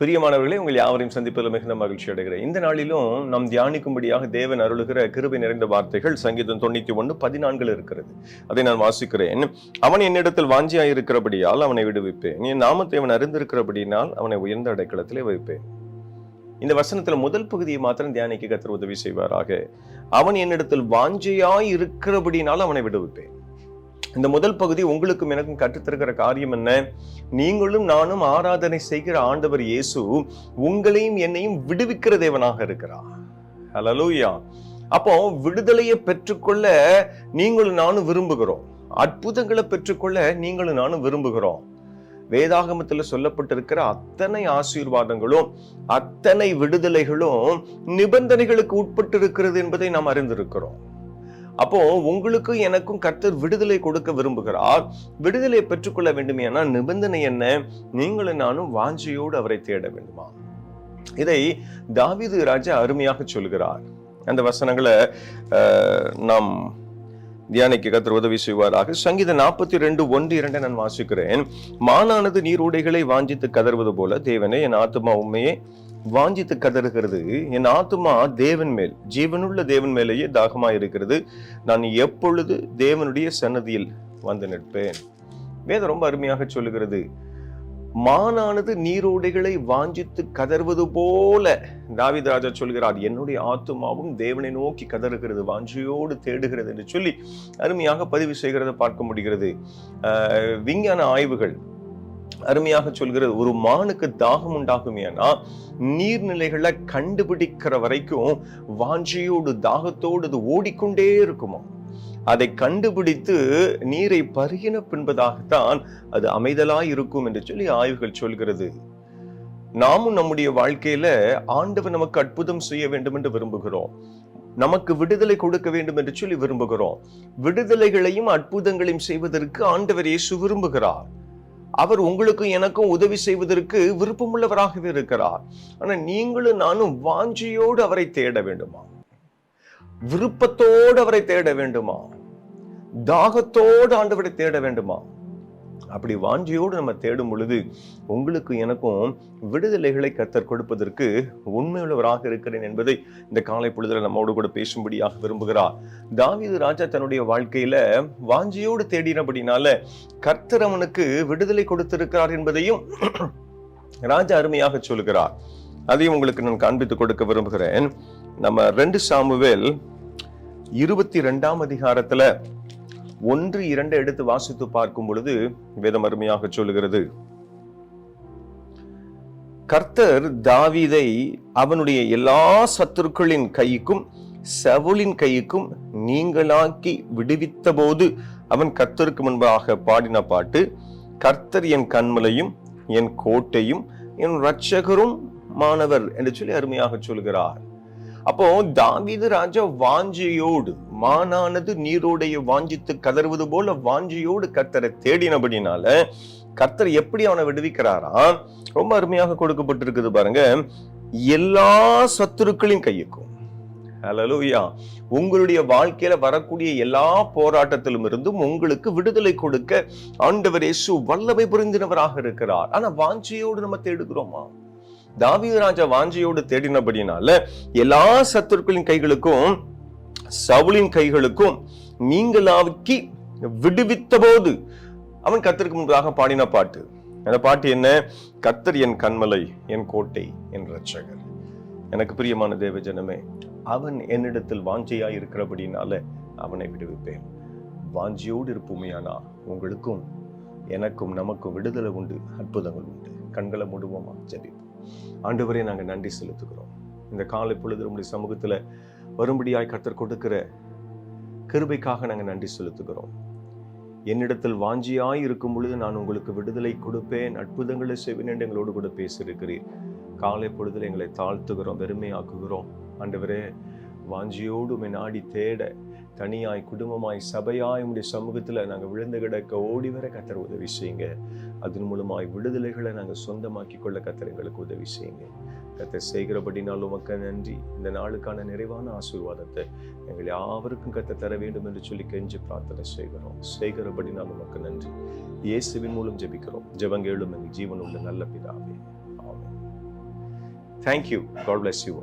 பிரியமானவர்களே உங்கள் யாவரையும் சந்திப்பதில் மிகுந்த மகிழ்ச்சி அடைகிறேன். இந்த நாளிலும் நாம் தியானிக்கும்படியாக தேவன் அருளுகிற கிருபை நிறைந்த வார்த்தைகள் சங்கீதம் தொண்ணூத்தி ஒன்று பதினான்கில் இருக்கிறது. அதை நான் வாசிக்கிறேன். அவன் என்னிடத்தில் வாஞ்சியாக இருக்கிறபடியால் அவனை விடுவிப்பேன். என் நாமத்தை அவன் அறிந்திருக்கிறபடியினால் அவனை உயர்ந்த அடைக்கலத்திலே வைப்பேன். இந்த வசனத்தில் முதல் பகுதியை மாத்திரம் தியானிக்க கத்திர உதவி செய்வாராக. அவன் என்னிடத்தில் வாஞ்சையாய் இருக்கிறபடினால் அவனை விடுவிப்பேன். இந்த முதல் பகுதி உங்களுக்கும் எனக்கும் கற்றுத்தருகிற காரியம் என்ன? நீங்களும் நானும் ஆராதனை செய்கிற ஆண்டவர் இயேசு உங்களையும் என்னையும் விடுவிக்கிற தேவனாக இருக்கிறார். ஹலலூயா அப்போ விடுதலையை பெற்றுக்கொள்ள நீங்களும் நானும் விரும்புகிறோம். அற்புதங்களை பெற்றுக்கொள்ள நீங்களும் நானும் விரும்புகிறோம். வேதாகமத்துல சொல்லப்பட்டிருக்கிற அத்தனை ஆசீர்வாதங்களும் அத்தனை விடுதலைகளும் நிபந்தனைகளுக்கு உட்பட்டு இருக்கிறது என்பதை நாம் அறிந்திருக்கிறோம். அப்போ உங்களுக்கும் எனக்கும் கர்த்தர் விடுதலை கொடுக்க விரும்புகிறார். விடுதலை பெற்றுக்கொள்ள வேண்டுமே நிபந்தனை என்ன? நீங்களும் நானும் வாஞ்சையோடு அவரை தேட வேண்டுமா? இதை தாவீது ராஜா அருமையாக சொல்கிறார். அந்த வசனங்களை நாம் தியானிக்க கத்திர உதவி செய்வாராக. சங்கீத நாற்பத்தி ரெண்டு ஒன்று இரண்டை நான் வாசிக்கிறேன். மானானது நீரோடைகளை வாஞ்சித்து கதறுவது போல தேவனே என் ஆத்மா உண்மையே வாஞ்சித்து கதறுகிறது. என் ஆத்துமா தேவன் மேல் ஜீவனுள்ள தேவன் மேலேயே தாகமாக இருக்கிறது நான் எப்பொழுது தேவனுடைய சன்னதியில் வந்து நிற்பேன்? வேதம் ரொம்ப அருமையாக சொல்லுகிறது. மானானது நீரோடைகளை வாஞ்சித்து கதறுவது போல தாவித ராஜா சொல்கிறார் என்னுடைய ஆத்துமாவும் தேவனை நோக்கி கதறுகிறது வாஞ்சியோடு தேடுகிறது என்று சொல்லி அருமையாக பதிவு செய்கிறத பார்க்க முடிகிறது. விஞ்ஞான ஆய்வுகள் அருமையாக சொல்கிறது ஒரு மானுக்கு தாகம் உண்டாகுமேனா நீர்நிலைகளை கண்டுபிடிக்கிற வரைக்கும் வாஞ்சியோடு தாகத்தோடு அது ஓடிக்கொண்டே இருக்குமா? அதை கண்டுபிடித்து நீரை பருகின பின்பதாகத்தான் அது அமைதலாய் இருக்கும் என்று சொல்லி ஆய்வுகள் சொல்கிறது. நாமும் நம்முடைய வாழ்க்கையில ஆண்டவர் நமக்கு அற்புதம் செய்ய வேண்டும் என்று விரும்புகிறோம். நமக்கு விடுதலை கொடுக்க வேண்டும் என்று சொல்லி விரும்புகிறோம். விடுதலைகளையும் அற்புதங்களையும் செய்வதற்கு ஆண்டவர் இயேசு விரும்புகிறார். அவர் உங்களுக்கும் எனக்கும் உதவி செய்வதற்கு விருப்பமுள்ளவராகவே இருக்கிறார். ஆனால் நீங்களும் நானும் வாஞ்சியோடு அவரை தேட வேண்டுமா? விருப்பத்தோடு அவரை தேட வேண்டுமா? தாகத்தோடு ஆண்டவரை தேட வேண்டுமா? அப்படி வாஞ்சியோடு நம்ம தேடும் பொழுது உங்களுக்கு எனக்கும் விடுதலைகளை கத்தர் கொடுப்பதற்கு உண்மையுள்ளவராக இருக்கிறேன் என்பதை இந்த காலை பொழுதுல நம்மோடு கூட பேசும்படியாக விரும்புகிறார். தாவீது ராஜா தன்னுடைய வாழ்க்கையில வாஞ்சியோடு தேடினபடினால கர்த்தர் அவனுக்கு விடுதலை கொடுத்திருக்கிறார் என்பதையும் ராஜா அருமையாக சொல்கிறார் அதையும் உங்களுக்கு நான் காண்பித்து கொடுக்க விரும்புகிறேன். நம்ம ரெண்டு சாமுவேல் இருபத்தி ரெண்டாம் அதிகாரத்துல ஒன்று இரண்டு எடுத்து வாசித்து பார்க்கும் பொழுது வேதம் அருமையாக சொல்லுகிறது. கர்த்தர் தாவிதை அவனுடைய எல்லா சத்துருக்களின் கைக்கும் செவுளின் கைக்கும் நீங்களாக்கி விடுவித்த போது அவன் கர்த்தருக்கு முன்பாக பாடின பாட்டு கர்த்தர் என் கண்மலையும் என் கோட்டையும் என் இரட்சகரும் மாணவர் என்று சொல்லி அருமையாக சொல்கிறார் அப்போ தாவிது ராஜா வாஞ்சியோடு மானானது நீரோடைய வாஞ்சித்து கதறுவது போல வாஞ்சியோடு கர்த்தரை தேடினபடினால கர்த்தர் எப்படி அவனை விடுவிக்கிறாரா? ரொம்ப அருமையாக கொடுக்கப்பட்டிருக்குது பாருங்க. எல்லா சத்துருக்களின் கையுக்கும் ஹalleluya உங்களுடைய வாழ்க்கையில வரக்கூடிய எல்லா போராட்டத்திலும் இருந்தும் உங்களுக்கு விடுதலை கொடுக்க ஆண்டவர் இயேசு வல்லமை புரிந்தினவராக இருக்கிறார். ஆனா வாஞ்சியோடு நம்ம தேடுகிறோமா? தாவியராஜா ராஜா வாஞ்சியோடு தேடினபடினால எல்லா சத்துருக்களின் கைகளுக்கும் சவுலின் கைகளுக்கும் நீங்களாக்கி விடுவித்த போது அவன் கத்திற்கு முன்பாக பாடின பாட்டு. அந்த பாட்டு என்ன? கத்தர் என் கண்மலை என் கோட்டை என் ரட்சகர் எனக்கு பிரியமான தேவ ஜனமே அவன் என்னிடத்தில் வாஞ்சையா இருக்கிறபடினால அவனை விடுவிப்பேன். வாஞ்சியோடு இருப்போமையானா உங்களுக்கும் எனக்கும் நமக்கும் விடுதலை உண்டு அற்புதங்கள் உண்டு. கண்களை மூடுவோமா ஆண்டு வரை நாங்கள் நன்றி செலுத்துகிறோம். இந்த காலை பொழுது நம்முடைய சமூகத்தில் வரும்படியாய் கர்த்தர் கொடுக்கிற கிருபைக்காக நாங்கள் நன்றி செலுத்துகிறோம். என்னிடத்தில் வாஞ்சியாய் இருக்கும் பொழுது நான் உங்களுக்கு விடுதலை கொடுப்பேன். அற்புதங்களை செய்வேன் என்று எங்களோடு கூட பேசியிருக்கிறீர். காலை பொழுதில் எங்களை தாழ்த்துகிறோம் வெறுமையாக்குகிறோம். ஆண்டவரே வாஞ்சியோடு நாடி தேட தனியாய் குடும்பமாய் சபையாய் உடைய சமூகத்தில் நாங்கள் விழுந்து கிடக்க ஓடி வர கத்தர் உதவி செய்யுங்க. அதன் மூலமாய் விடுதலைகளை நாங்கள் சொந்தமாக்கி கொள்ள கத்தர் எங்களுக்கு உதவி செய்யுங்க. கத்தர் செய்கிறபடினால் உமக்கு நன்றி. இந்த நாளுக்கான நிறைவான ஆசீர்வாதத்தை எங்கள் யாவருக்கும் கத்தை தர வேண்டும் என்று சொல்லி கெஞ்சி பிரார்த்தனை செய்கிறோம். செய்கிறபடினால் உமக்கு நன்றி. இயேசுவின் மூலம் ஜெபிக்கிறோம். ஜெபங்கேளும் எங்கள் ஜீவன் உள்ள நல்ல பிதாவே. ஆமே தேங்க்யூ காட் பிளஸ் யூ